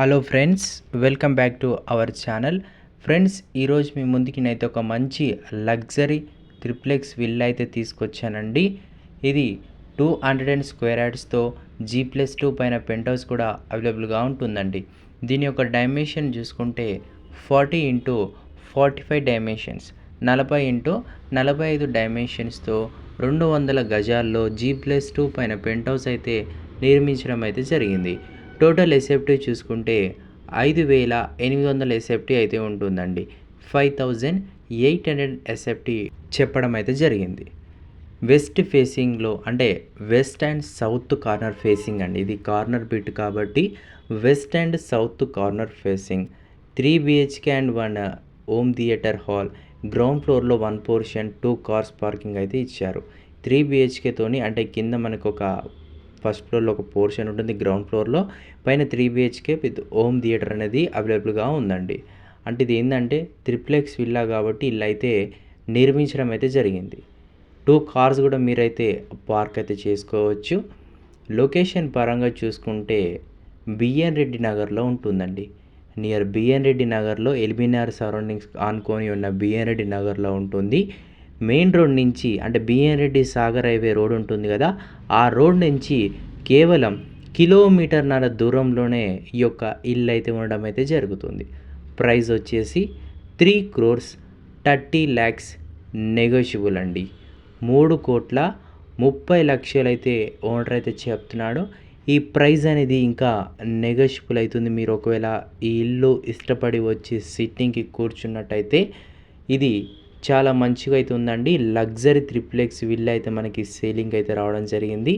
Hello friends welcome back to our channel friends ఈరోజు మీ ముందుకి నైతే ఒక మంచి లగ్జరీ త్రిప్లెక్స్ విల్ అయితే తీసుకొచ్చానండి. ఇది టూ హండ్రెడ్ అండ్ స్క్వేర్ యాడ్స్తో జీ ప్లస్ టూ పైన పెంట్ హౌస్ కూడా అవైలబుల్గా ఉంటుందండి. దీని యొక్క డైమెన్షన్ చూసుకుంటే forty into forty five dimensions నలభై ఇంటూ నలభై ఐదు డైమెన్షన్స్తో రెండు వందల గజాల్లో జీ ప్లస్ టూ పైన పెంట్ హౌస్ అయితే నిర్మించడం అయితే జరిగింది. టోటల్ ఎసెప్టీ చూసుకుంటే ఐదు వేల ఎనిమిది వందల ఎసెప్టీ అయితే ఉంటుందండి. Five thousand eight hundred SFT చెప్పడం అయితే జరిగింది. వెస్ట్ ఫేసింగ్లో అంటే west and south corner facing అండి. ఇది కార్నర్ బిట్ కాబట్టి west and south corner facing. Three BHK and one home theatre hall. Ground ఫ్లోర్లో one portion two cars parking అయితే ఇచ్చారు. త్రీ బిహెచ్కేతోని అంటే కింద మనకు ఒక ఫస్ట్ ఫ్లోర్లో ఒక పోర్షన్ ఉంటుంది గ్రౌండ్ ఫ్లోర్లో. పైన three BHK with home theatre అనేది అవైలబుల్గా ఉందండి. అంటే ఇది ఏంటంటే త్రిప్లెక్స్ విల్లా కాబట్టి ఇల్లు అయితే నిర్మించడం అయితే జరిగింది. టూ కార్స్ కూడా మీరైతే పార్క్ అయితే చేసుకోవచ్చు. లొకేషన్ పరంగా చూసుకుంటే బిఎన్ రెడ్డి నగర్లో ఉంటుందండి. నియర్ బిఎన్ రెడ్డి నగర్లో ఎల్బీనార్ సరౌండింగ్స్ ఆనుకొని ఉన్న బిఎన్ రెడ్డి నగర్లో ఉంటుంది. మెయిన్ రోడ్ నుంచి అంటే BN Reddy Sagar highway road ఉంటుంది కదా ఆ రోడ్ నుంచి కేవలం కిలోమీటర్న్నర దూరంలోనే ఈ యొక్క ఇల్లు అయితే ఉండడం అయితే జరుగుతుంది. ప్రైస్ వచ్చేసి three crores thirty lakhs negotiable అండి. మూడు కోట్ల ముప్పై లక్షలు అయితే ఓనర్ అయితే చెప్తున్నాడు. ఈ ప్రైస్ అనేది ఇంకా నెగోషియబుల్ అవుతుంది. మీరు ఒకవేళ ఈ ఇల్లు ఇష్టపడి వచ్చి సిట్టింగ్కి కూర్చున్నట్టయితే ఇది చాలా మంచిగా అయితే ఉందండి లగ్జరీ త్రిప్లెక్స్ విల్ అయితే మనకి సేలింగ్ అయితే రావడం జరిగింది.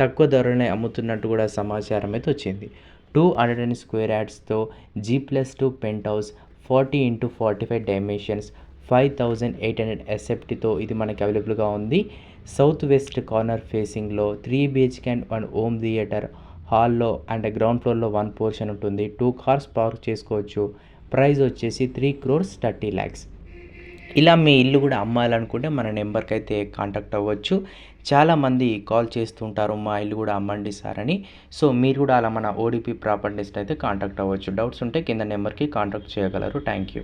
తక్కువ ధరలోనే అమ్ముతున్నట్టు కూడా సమాచారం అయితే వచ్చింది two hundred and square యాడ్స్తో G plus two penthouse forty into forty five dimensions five thousand eight hundred ఎస్ఎఫ్టీతో ఇది మనకి అవైలబుల్గా ఉంది. సౌత్ వెస్ట్ కార్నర్ ఫేసింగ్లో three BHK and one home theatre హాల్లో అండ్ గ్రౌండ్ ఫ్లోర్లో వన్ పోర్షన్ ఉంటుంది. టూ కార్స్ పార్క్ చేసుకోవచ్చు. Price వచ్చేసి త్రీ క్రోర్స్ థర్టీ ల్యాక్స్. ఇలా మీ ఇల్లు కూడా అమ్మాలనుకుంటే మన నెంబర్కి అయితే కాంటాక్ట్ అవ్వచ్చు. చాలామంది కాల్ చేస్తుంటారు మా ఇల్లు కూడా అమ్మండి సార్ అని. సో మీరు కూడా అలా మన ఓడిపి ప్రాపర్టీస్ని అయితే కాంటాక్ట్ అవ్వచ్చు. డౌట్స్ ఉంటే కింద నెంబర్కి కాంటాక్ట్ చేయగలరు. Thank you.